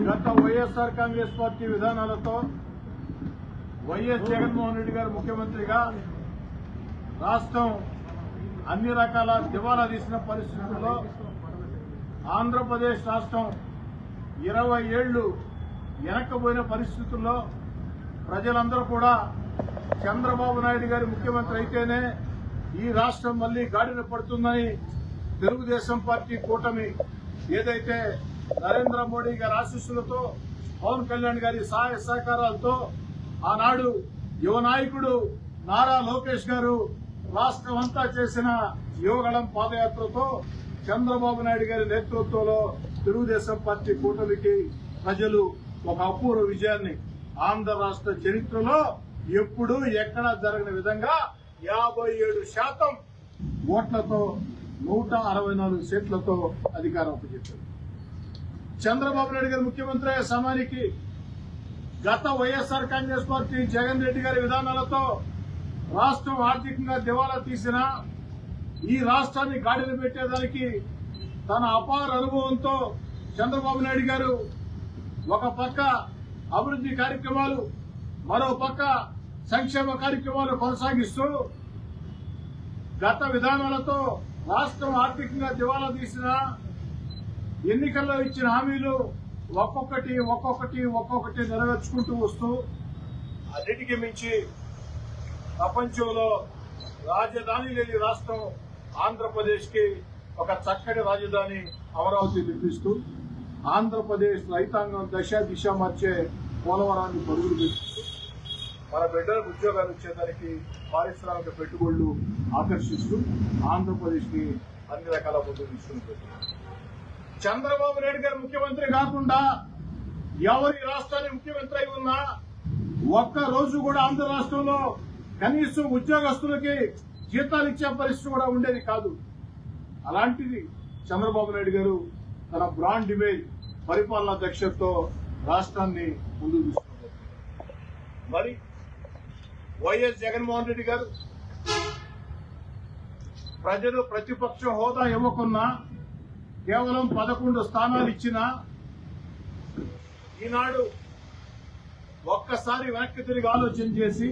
గత YSR Congress party విధానాలతో YS Jaganmohan Reddy గారు ముఖ్యమంత్రిగా రాష్ట్రం అన్ని రకాల దివాలా తీసిన పరిస్థితుల్లో ఆంధ్రప్రదేశ్ రాష్ట్రం ఇరవై ఏళ్ళు వెనక్కపోయిన పరిస్థితుల్లో ప్రజలందరూ కూడా చంద్రబాబు నాయుడు గారి ముఖ్యమంత్రి అయితేనే ఈ రాష్ట్రం మళ్ళీ గాడిన పడుతుందని తెలుగుదేశం పార్టీ కూటమి ఏదైతే నరేంద్ర మోడీ గారి ఆశీస్సులతో పవన్ కళ్యాణ్ గారి సహాయ సహకారాలతో ఆనాడు యువ నాయకుడు నారా లోకేష్ గారు రాష్ట్రం అంతా చేసిన యువగళం పాదయాత్రతో చంద్రబాబు నాయుడు గారి నేతృత్వంలో తెలుగుదేశం పార్టీ కూటమికి ప్రజలు ఒక అపూర్వ విజయాన్ని ఆంధ్ర రాష్ట్ర చరిత్రలో ఎప్పుడూ ఎక్కడా జరగని విధంగా యాభై ఏడు శాతం ఓట్లతో నూట అరవై నాలుగు సీట్లతో అధికారం అప్పచెప్పారు. చంద్రబాబు నాయుడు గారు ముఖ్యమంత్రి అయ్యే సమయానికి గత వైఎస్ఆర్ కాంగ్రెస్ పార్టీ జగన్ రెడ్డి గారి విధానాలతో రాష్ట్రం ఆర్థికంగా దివాలా తీసిన ఈ రాష్ట్రాన్ని గాడిన పెట్టేదానికి తన అపార అనుభవంతో చంద్రబాబు నాయుడు గారు ఒక పక్క అభివృద్ది కార్యక్రమాలు మరో పక్క సంక్షేమ కార్యక్రమాలు కొనసాగిస్తూ గత విధానాలతో రాష్ట్రం ఆర్థికంగా దివాలా తీసిన ఎన్నికల్లో ఇచ్చిన హామీలు ఒక్కొక్కటి ఒక్కొక్కటి ఒక్కొక్కటి నెరవేర్చుకుంటూ వస్తూ అన్నిటికీ మించి ప్రపంచంలో రాజధాని లేని రాష్ట్రం ఆంధ్రప్రదేశ్కి ఒక చక్కటి రాజధాని అమరావతి నిర్మిస్తూ ఆంధ్రప్రదేశ్ రైతాంగం దశ దిశ మార్చే పోలవరాన్ని పరుగులు పెట్టిస్తూ మన బిడ్డలకు ఉద్యోగాలు ఇచ్చేదానికి పారిశ్రామిక పెట్టుబడులు ఆకర్షిస్తూ ఆంధ్రప్రదేశ్కి అన్ని రకాల ముందు తీసుకుని చంద్రబాబు నాయుడు గారు ముఖ్యమంత్రి కాకుండా ఎవరి రాష్ట్రానికి ముఖ్యమంత్రి అయి ఉన్నా ఒక్క రోజు కూడా ఆంధ్ర రాష్ట్రంలో కనీసం ఉద్యోగస్తులకి జీతాలు ఇచ్చే పరిస్థితి కూడా ఉండేది కాదు. అలాంటిది చంద్రబాబు నాయుడు గారు తన బ్రాండ్ ఇమేజ్ పరిపాలనా దక్షతతో రాష్ట్రాన్ని ముందుకు తీసుకున్నారు. మరి వైఎస్ జగన్మోహన్ రెడ్డి గారు ప్రజలు ప్రతిపక్ష హోదా ఇవ్వకున్నా కేవలం పదకొండు స్థానాలు ఇచ్చిన ఈనాడు ఒక్కసారి వెనక్కి తిరిగి ఆలోచన చేసి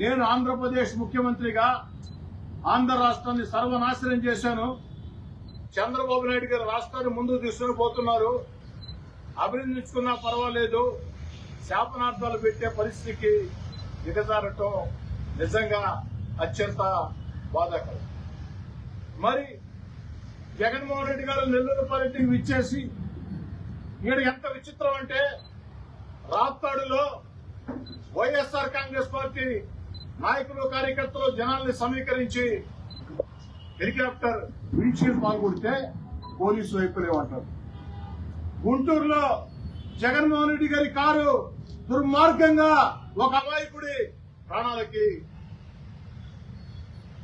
నేను ఆంధ్రప్రదేశ్ ముఖ్యమంత్రిగా ఆంధ్ర రాష్ట్రాన్ని సర్వనాశనం చేశాను. చంద్రబాబు నాయుడు గారు రాష్ట్రాన్ని ముందుకు తీసుకుని పోతున్నారు అభినందించుకున్నా పర్వాలేదు. శాపనార్థాలు పెట్టే పరిస్థితికి దిగజారటం నిజంగా అత్యంత బాధాకరం. మరి జగన్మోహన్ రెడ్డి గారు నెల్లూరు పర్యటనకు ఇచ్చేసి ఈడ ఎంత విచిత్రం అంటే రాప్తాడులో వైఎస్ఆర్ కాంగ్రెస్ పార్టీ నాయకులు కార్యకర్తలు జనాల్ని సమీకరించి హెలికాప్టర్ విండ్షీల్డ్ పాల్గొడితే పోలీసు వైపులేమంటారు గుంటూరులో జగన్మోహన్ రెడ్డి గారి కారు దుర్మార్గంగా ఒక అమాయకుడి ప్రాణాలకి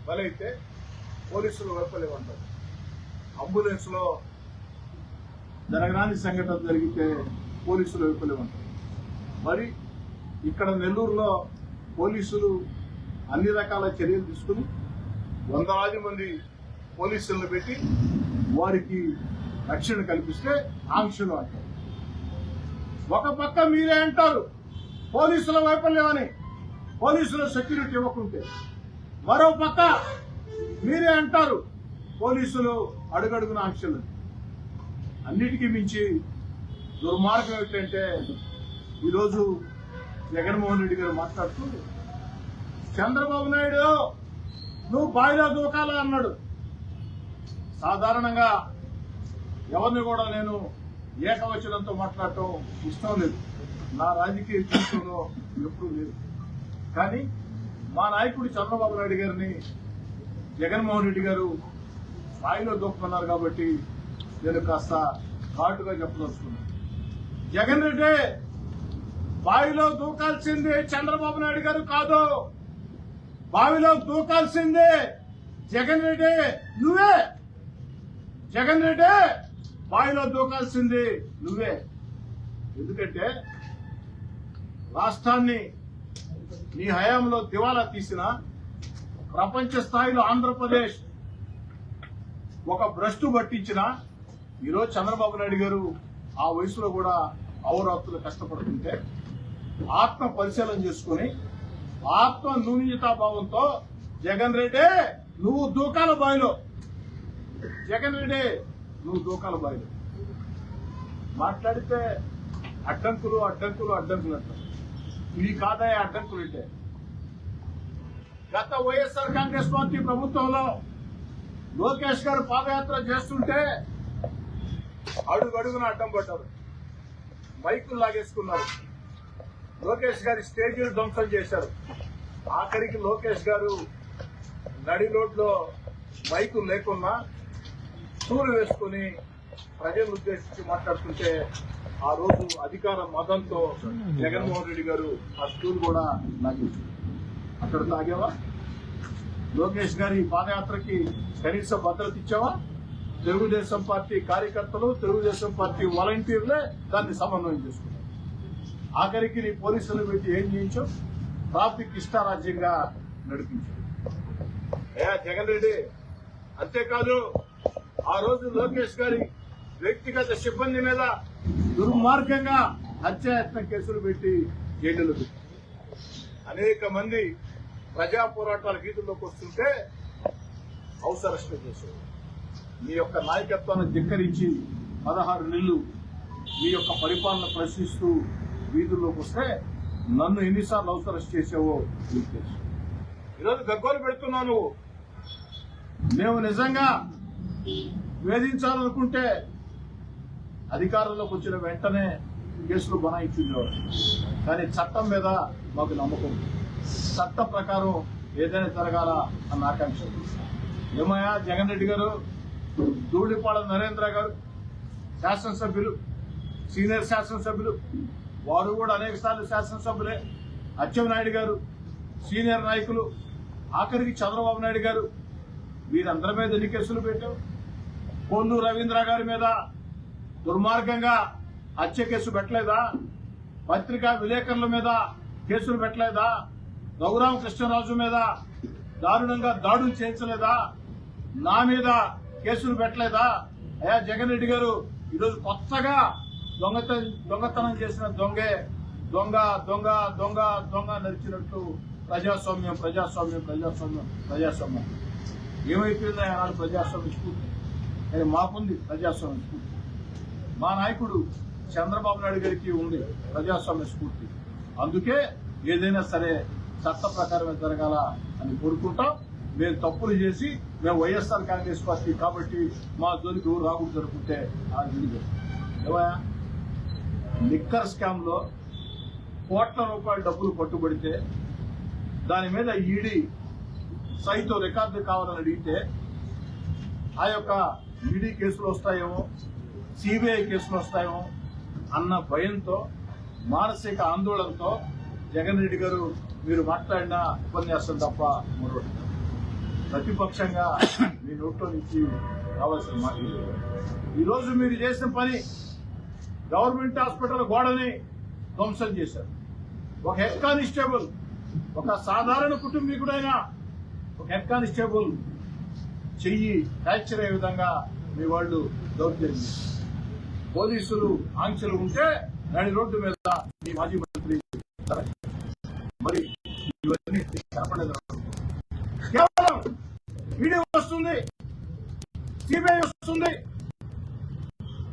బలైతే పోలీసులు వైపులేమంటారు అంబులెన్స్లో జరగరాని సంఘటన జరిగితే పోలీసులు వైపులేమంటారు మరి ఇక్కడ నెల్లూరులో పోలీసులు అన్ని రకాల చర్యలు తీసుకుని వందలాది మంది పోలీసులను పెట్టి వారికి రక్షణ కల్పిస్తే ఆంక్షలు అంటారు. ఒక పక్క మీరే అంటారు పోలీసుల వైఫల్యం అని పోలీసుల సెక్యూరిటీ ఇవ్వకుంటే. మరో పక్క మీరే అంటారు పోలీసులు అడుగడుగున ఆంక్షలు. అన్నిటికీ మించి దుర్మార్గం ఏంటంటే ఈరోజు జగన్మోహన్ రెడ్డి గారు మాట్లాడుతూ చంద్రబాబు నాయుడు నువ్వు బాయిలో దూకాలా? అన్నాడు. సాధారణంగా ఎవరిని కూడా నేను ఏకవచనంతో మాట్లాడటం ఇష్టం లేదు. నా రాజకీయ జీవితంలో ఎప్పుడూ లేదు. కానీ మా నాయకుడు చంద్రబాబు నాయుడు గారిని జగన్మోహన్ రెడ్డి గారు స్థాయిలో దూకుతున్నారు కాబట్టి నేను కాస్త ఘాటుగా చెప్పదలుచుకున్నాను జగన్ రెడ్డి బావిలో దూకాల్సింది చంద్రబాబు నాయుడు గారు కాదు. బావిలో దూకాల్సింది జగన్ రెడ్డి నువ్వే. జగన్ రెడ్డి బావిలో దూకాల్సింది నువ్వే. ఎందుకంటే రాష్ట్రాన్ని నీ హయాంలో దివాలా తీసిన ప్రపంచ స్థాయిలో ఆంధ్రప్రదేశ్ ఒక భ్రష్టు పట్టించిన ఈరోజు చంద్రబాబు నాయుడు గారు ఆ వయసులో కూడా అవరాత్రులు కష్టపడుతుంటే ఆత్మ పరిశీలన చేసుకుని ఆత్మ భావంతో జగన్ రెడ్డి నువ్వు దూకాల బావిలో. జగన్ రెడ్డి నువ్వు దూకాల బాయిలో మాట్లాడితే అడ్డంకులు అడ్డంకులు అడ్డంకులు అంటారు. ఇవి కాదా అడ్డంకులు అంటే. గత వైఎస్ఆర్ కాంగ్రెస్ పార్టీ ప్రభుత్వంలో లోకేష్ గారు పాదయాత్ర చేస్తుంటే అడుగు అడుగున అడ్డం పడ్డారు. మైకులు లాగేసుకున్నారు. లోకేష్ గారి స్టేజీలు ధ్వంసం చేశారు. ఆఖరికి లోకేష్ గారు నడి రోడ్లో మైకు లేకున్నా స్టూలు వేసుకుని ప్రజలను ఉద్దేశించి మాట్లాడుతుంటే ఆ రోజు అధికార మతంతో జగన్మోహన్ రెడ్డి గారు ఆ స్టూల్ కూడా నాకు అక్కడ తాగేవా? లోకేష్ గారి పాదయాత్రకి కనీస భద్రత ఇచ్చావా? తెలుగుదేశం పార్టీ కార్యకర్తలు తెలుగుదేశం పార్టీ వాలంటీర్లే దాన్ని సమన్వయం చేసుకున్నారు. ఆఖరికి నీ పోలీసులు పెట్టి ఏం చేయించావు? ట్రాఫిక్ ఇష్టారాజ్యంగా నడిపించావు. ఏ జగన్ రెడ్డి అంతేకాదు ఆ రోజు లోకేష్ గారి వ్యక్తిగత సిబ్బంది మీద దుర్మార్గంగా హత్యాయత్న కేసులు పెట్టి జైలులో అనేక మంది ప్రజా పోరాటాల గీతుల్లోకి వస్తుంటే హౌస్ అరెస్ట్ చేశారు. మీ యొక్క నాయకత్వాన్ని ధిక్కరించి పదహారు నెలలు మీ యొక్క పరిపాలన ప్రశ్నిస్తూ వీధుల్లోకి వస్తే నన్ను ఎన్నిసార్లు హౌస్ అరెస్ట్ చేసావో నీకు తెలుసు. ఈరోజు గగ్గోలు పెడుతున్నాను. మేము నిజంగా వేధించాలనుకుంటే అధికారంలోకి వచ్చిన వెంటనే కేసులు బనాయించుండేవారు. కానీ చట్టం మీద మాకు నమ్మకం ఉంది. చట్ట ప్రకారం ఏదైనా జరగాల అన్న ఆకాంక్ష ఏమయ్యా జగన్ రెడ్డి గారు ధూళిపాళ నరేంద్ర గారు శాసనసభ్యులు సీనియర్ శాసనసభ్యులు వారు కూడా అనేక సార్లు శాసనసభ్యులే. అచ్చెన్నాయుడు గారు సీనియర్ నాయకులు ఆఖరికి చంద్రబాబు నాయుడు గారు వీరందరి మీద ఎన్ని కేసులు పెట్టావు పొన్ను రవీంద్ర గారి మీద దుర్మార్గంగా హత్య కేసు పెట్టలేదా? పత్రికా విలేకరుల మీద కేసులు పెట్టలేదా? రఘురామ కృష్ణరాజు మీద దారుణంగా దాడులు చేయించలేదా? నా మీద కేసులు పెట్టలేదా? అయా జగన్ రెడ్డి గారు ఈరోజు కొత్తగా దొంగత దొంగతనం చేసిన దొంగే దొంగ దొంగ దొంగ దొంగ నడిచినట్టు ప్రజాస్వామ్యం ప్రజాస్వామ్యం ప్రజాస్వామ్యం ప్రజాస్వామ్యం. ఏమైపోయిందో ఆనాడు ప్రజాస్వామ్య స్ఫూర్తి. కానీ మాకుంది ప్రజాస్వామ్య స్ఫూర్తి. మా నాయకుడు చంద్రబాబు నాయుడు గారికి ఉంది ప్రజాస్వామ్య స్ఫూర్తి. అందుకే ఏదైనా సరే చట్ట ప్రకారమే జరగాల అని కోరుకుంటాం. మేము తప్పులు చేసి మేము వైఎస్ఆర్ కాంగ్రెస్ పార్టీ కాబట్టి మా జోలికి ఎవరు రాకుండా జరుపుకుంటే ఆ విడిగా ఏవయ్యా లిక్కర్ స్కామ్లో కోట్ల రూపాయల డబ్బులు పట్టుబడితే దాని మీద ఈడీ సైతో రికార్డు కావాలని అడిగితే ఆ యొక్క ఈడీ కేసులు వస్తాయేమో సిబిఐ కేసులు వస్తాయేమో అన్న భయంతో మానసిక ఆందోళనతో జగన్ రెడ్డి గారు మీరు మాట్లాడిన ఉపన్యాసం తప్ప మరొకటి ప్రతిపక్షంగా మీ నోట్లో నుంచి కావాల్సిన మాట ఈరోజు మీరు చేసిన పని గవర్నమెంట్ హాస్పిటల్ గోడని ధ్వంసం చేశారు. ఒక హెడ్ కానిస్టేబుల్ ఒక సాధారణ కుటుంబీకుడైనా ఒక హెడ్ కానిస్టేబుల్ చెయ్యి ఫ్రాక్చర్ అయ్యే విధంగా మీ వాళ్ళు దౌర్జన్యం పోలీసులు ఆంక్షలు ఉంటే దాని రోడ్డు మీద మీ మాజీ మంత్రి మరి ఇవన్నీ కనపడలేదు కేవలం వీడియో వస్తుంది సిబిఐ వస్తుంది.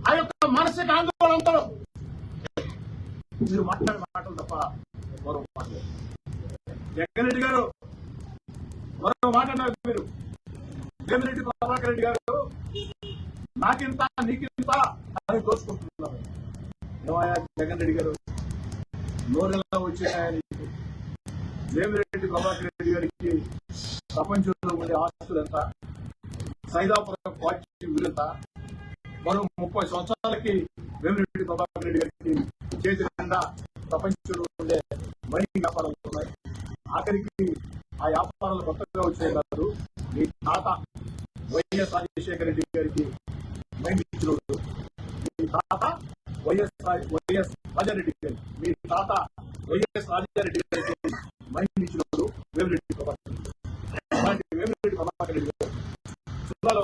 ఆ యొక్క మానసిక ఆందోళనతో మీరు మాట్లాడే మాటలు తప్ప మరో మాట్లాడు జగన్ రెడ్డి గారు మరో మాట అన్నారు మీరు. జగన్రెడ్డి ప్రభాకర్ రెడ్డి గారు నాకింత నీకింత అని దోచుకుంటున్నారు ఏమయ్యా జగన్ రెడ్డి గారు నోరెలా వచ్చాయా నీకు వేమిరెడ్డి ప్రభాకర్ రెడ్డి గారికి ప్రపంచంలో ఉండే ఆస్తులు ఎంత సైదాపురం పార్టీ మరో ముప్పై సంవత్సరాలకి వేమిరెడ్డి ప్రభాకర్ రెడ్డి గారికి చేతి నిండా ప్రపంచంలో ఉండే మైనింగ్ వ్యాపారాలు ఉన్నాయి. ఆఖరికి ఆ వ్యాపారాలు కొత్తగా వచ్చాయి మీ తాత వైఎస్ రాజశేఖర రెడ్డి గారికి మైండ్ ఇచ్చినోడు. మీ తాత వైఎస్ వైఎస్ రాజారెడ్డి గారి మీ తాత వైఎస్ రాజారెడ్డి గారికి మైండ్ ఇచ్చినోడు వేమిరెడ్డి ప్రభాకర్ రెడ్డి అలాంటి వేమిరెడ్డి ప్రభాకర్ రెడ్డి గారు. జిల్లాలో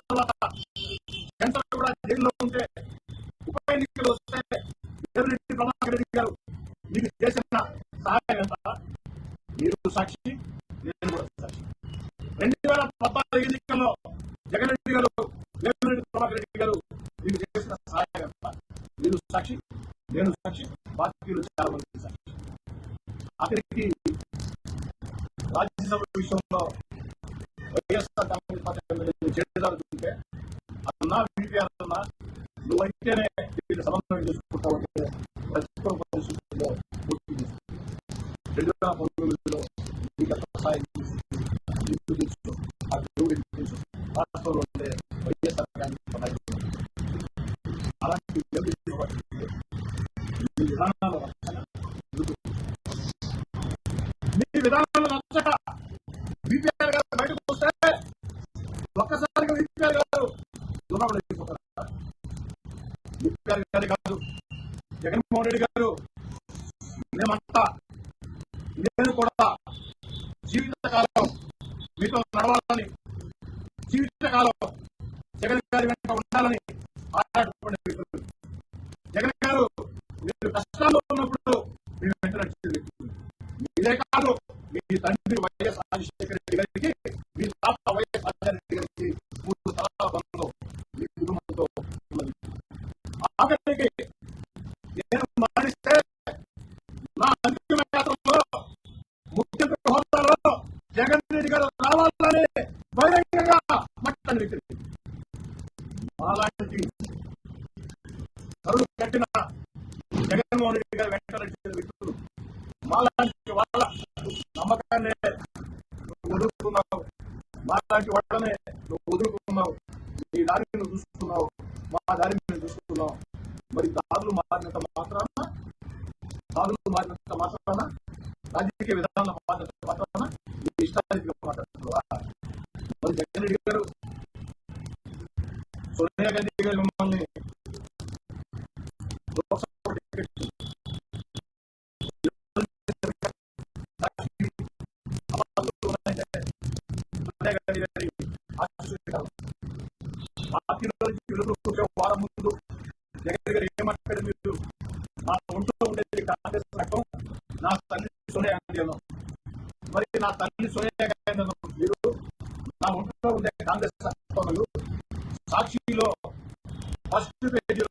Iyo ndirimbo. calendário నా తల్లి సోనియా మీరు నా ఒంట్లో ఉండే కాంగ్రెస్ సాక్షిలో ఫస్ట్ పేజీ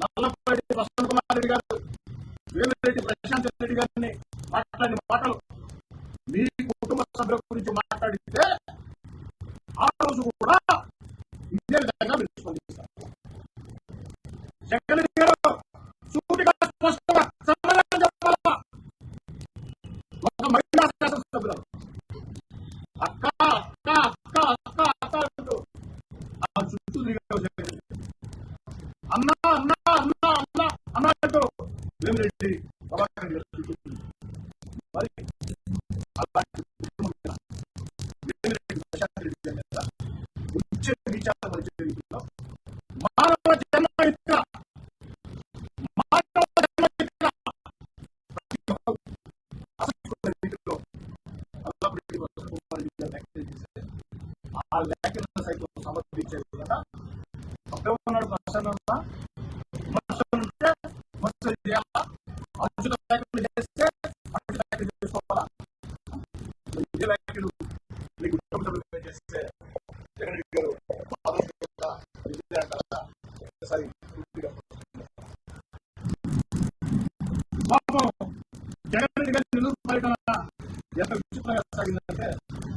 నల్లపాటి వసంత్ కుమార్ రెడ్డి గారు వేమిరెడ్డి ప్రశాంత్ రెడ్డి గారిని మాట్లాడిన మాటలు उच्च विचार वर्जित मानव やっぱり後ろから下げなき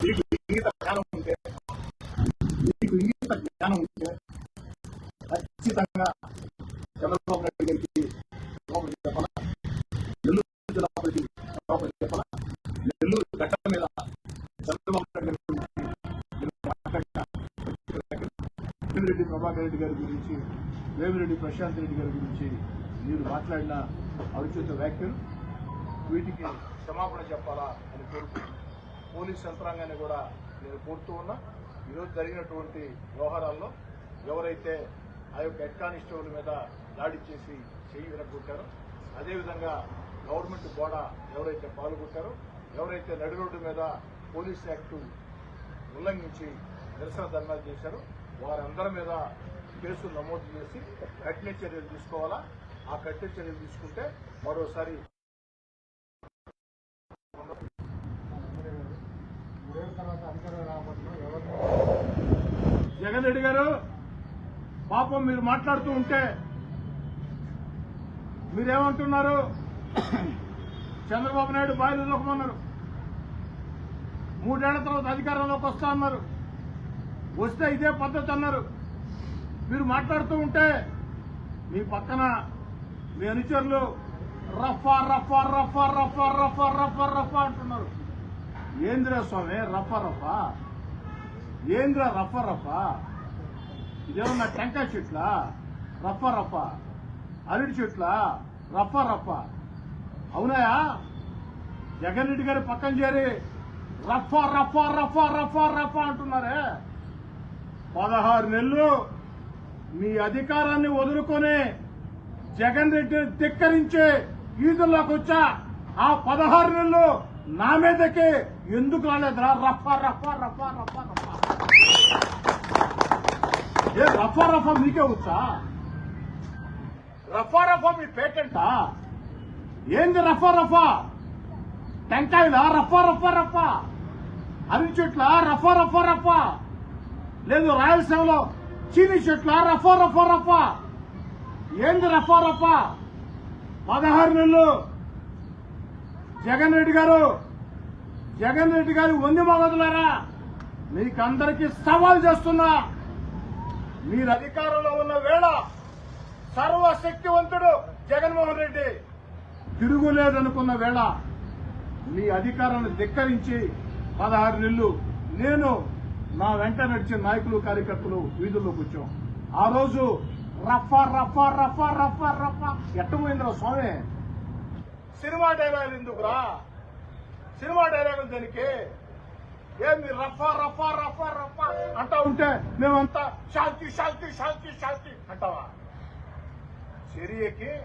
మీకు ఇంగిత జ్ఞానం ఉంటే మీకు ఇంగిత జ్ఞానం ఉంటే ఖచ్చితంగా చంద్రబాబు నాయుడు గారికి లోపలికి చెప్పాలా నెల్లూరు లోపలికి లోపలికి చెప్పాలా నెల్లూరు గట్ట మీద చంద్రబాబు నాయుడు గారి గురించి ప్రభాకర్ రెడ్డి గారి గురించి వేమిరెడ్డి ప్రశాంత్ రెడ్డి గారి గురించి మీరు మాట్లాడిన అనుచిత వ్యాఖ్యలు కోరుతూ ఉన్నా ఈరోజు జరిగినటువంటి వ్యవహారాల్లో ఎవరైతే ఆ యొక్క హెడ్ కానిస్టేబుల్ మీద దాడి చేసి చెయ్యి విరగొట్టారో అదేవిధంగా గవర్నమెంట్ గోడ ఎవరైతే పాల్గొంటారో ఎవరైతే నడి రోడ్డు మీద పోలీస్ యాక్టు ఉల్లంఘించి నిరసన ధర్నాలు చేశారో వారందరి మీద కేసులు నమోదు చేసి కఠిన చర్యలు తీసుకోవాలా? ఆ కఠిన చర్యలు తీసుకుంటే మరోసారి జగన్ రెడ్డి గారు పాపం మీరు మాట్లాడుతూ ఉంటే మీరేమంటున్నారు? చంద్రబాబు నాయుడు బాయిలు మూడేళ్ళ తర్వాత అధికారంలోకి వస్తా అన్నారు. వస్తే ఇదే పద్ధతి అన్నారు. మీరు మాట్లాడుతూ ఉంటే మీ పక్కన మీ అనుచరులు రఫా రఫా రఫా రఫా రఫా రఫా రఫా అంటున్నారు. ఏంద్రా స్వామి రఫ రఫ? ఏంద్రా రఫ రఫ? ఇదేమన్నా టెంకాయ చెట్ల? రఫ రఫ. అరటి చెట్ల? రఫ రఫ. అవునాయా జగన్ రెడ్డి గారి పక్కన చేరి రఫ రఫ రఫ రఫ రఫ అంటున్నారే. పదహారు నెలలు మీ అధికారాన్ని వదులుకొని జగన్ రెడ్డిని ధిక్కరించి ఈదుల్లోకి వచ్చా. ఆ పదహారు నెలలు నా మీదకి ఎందుకు రాలేదురా రఫా రఫా రఫా రఫా రఫా. ఏ రఫా రఫా మీకే వచ్చా? రఫా రఫా మీ పేటెంటా? ఏంది రఫా రఫా? టెంకాయలా? రఫా రఫా రఫా? అరటి చెట్ల రఫా రఫా రఫా? లేదు రాయలసీమలో చీని చెట్ల? రఫా రఫా రఫా? ఏంది రఫా రఫా? పదహారు నెలలు జగన్ రెడ్డి గారు జగన్ రెడ్డి గారు వంది మొగదులారా మీకందరికీ సవాల్ చేస్తున్నా మీరు అధికారంలో ఉన్న వేళ సర్వశక్తివంతుడు జగన్మోహన్ రెడ్డి తిరుగులేదనుకున్న వేళ మీ అధికారాన్ని ధిక్కరించి పదహారు నెలలు నేను నా వెంట నడిచిన నాయకులు కార్యకర్తలు వీధుల్లోకి వచ్చాం. ఆ రోజు రఫా రఫా రఫా రఫా రఫా ఎట్టబోయిందిరా స్వామి? సినిమా డైలాగులు ఎందుకురా? సినిమా డైలాగులు దానికి? ఏంది రఫా రఫా రఫా రఫా అంటా ఉంటే మేమంతా శాంతి శాంతి శాంతి శాంతి అంటావా? చర్యకి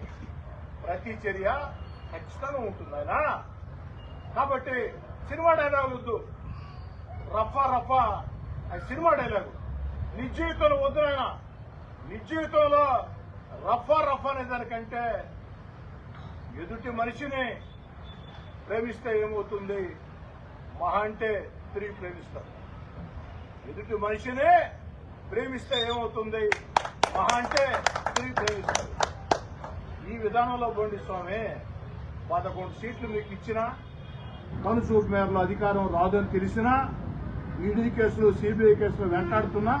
ప్రతి చర్య ఖచ్చితంగా ఉంటుంది ఆయన. కాబట్టి సినిమా డైలాగులు వద్దు. రఫా రఫా అది సినిమా డైలాగు. నిజీవితంలో వద్దు నాయన. నిజ రఫా రఫా అనే దానికంటే ఎదుటి మనిషిని ప్రేమిస్తే ఏమవుతుంది? మహా అంటే తిరిగి ప్రేమిస్తారు. ఎదుటి మనిషినే ప్రేమిస్తే ఏమవుతుంది? మహా అంటే తిరిగి ప్రేమిస్తారు. ఈ విధానంలో పోండి స్వామి. పదకొండు సీట్లు మీకు ఇచ్చినా కనుసూపు మేరలో అధికారం రాదని తెలిసినా ఈడీ కేసులు సిబిఐ కేసులు వెంటాడుతున్నా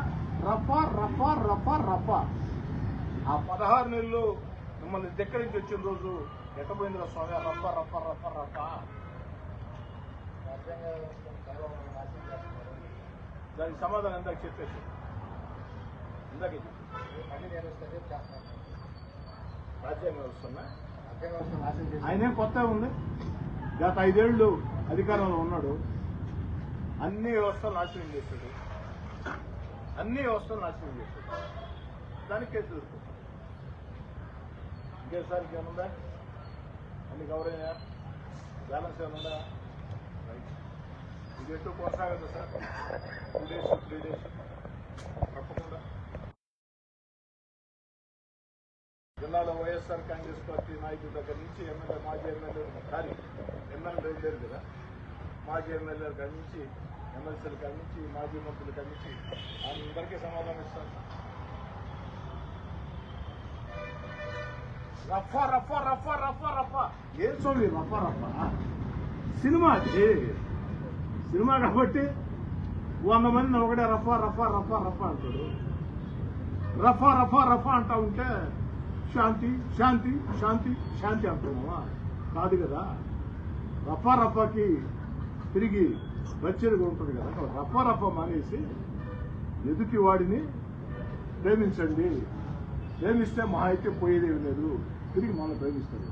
రఫా రఫా రఫా రఫా. ఆ పదహారు నెలలు మిమ్మల్ని దగ్గరించి వచ్చిన రోజు ఎట్టపోయిందిరా స్వామి? రప్ప రప్ప రప్ప రప్ప. దానికి సమాధానం ఇందాక చెప్పేసి. ఇందాక రాజ్యాంగ వ్యవస్థన్నా ఆయనే కొత్త ఉంది. గత ఐదేళ్ళు అధికారంలో ఉన్నాడు. అన్ని వ్యవస్థలు నాశనం చేశాడు. అన్ని వ్యవస్థలు నాశనం చేశాడు. దానికి కేసు ఇంకేసారికి ఇంకేసారి ఏముందా అన్ని కవర్ అయ్యా బ్యాలెన్స్ ఏమన్నా ఇది ఎటు కొనసాగదు sir? Two days three days తప్పకుండా. జిల్లాలో వైఎస్ఆర్ కాంగ్రెస్ పార్టీ నాయకుల దగ్గర నుంచి ఎమ్మెల్యే మాజీ ఎమ్మెల్యే కానీ ఎమ్మెల్యే లేరు కదా. మాజీ ఎమ్మెల్యే కాడి నుంచి ఎమ్మెల్సీల కాడి నుంచి మాజీ మంత్రులు కాడి నుంచి అందరికీ సమాధానం ఇస్తాను. రఫా రఫా రఫా రఫా రఫా. ఏం స్వామి రఫా రఫా? సినిమా అది. సినిమా కాబట్టి వంద మంది ఒకటే రఫా రఫా రఫా రఫా అంటాడు. రఫా రఫా రఫా అంటా ఉంటే శాంతి శాంతి శాంతి శాంతి అంటున్నావా? కాదు కదా. రఫా రఫాకి తిరిగి వచ్చేది ఉంటుంది కదా. రఫా రఫా మానేసి ఎదుటి వాడిని ప్రేమించండి. ప్రేమిస్తే మా అయితే పోయేదేమి లేదు. తిరిగి మమ్మల్ని ప్రేమిస్తారు.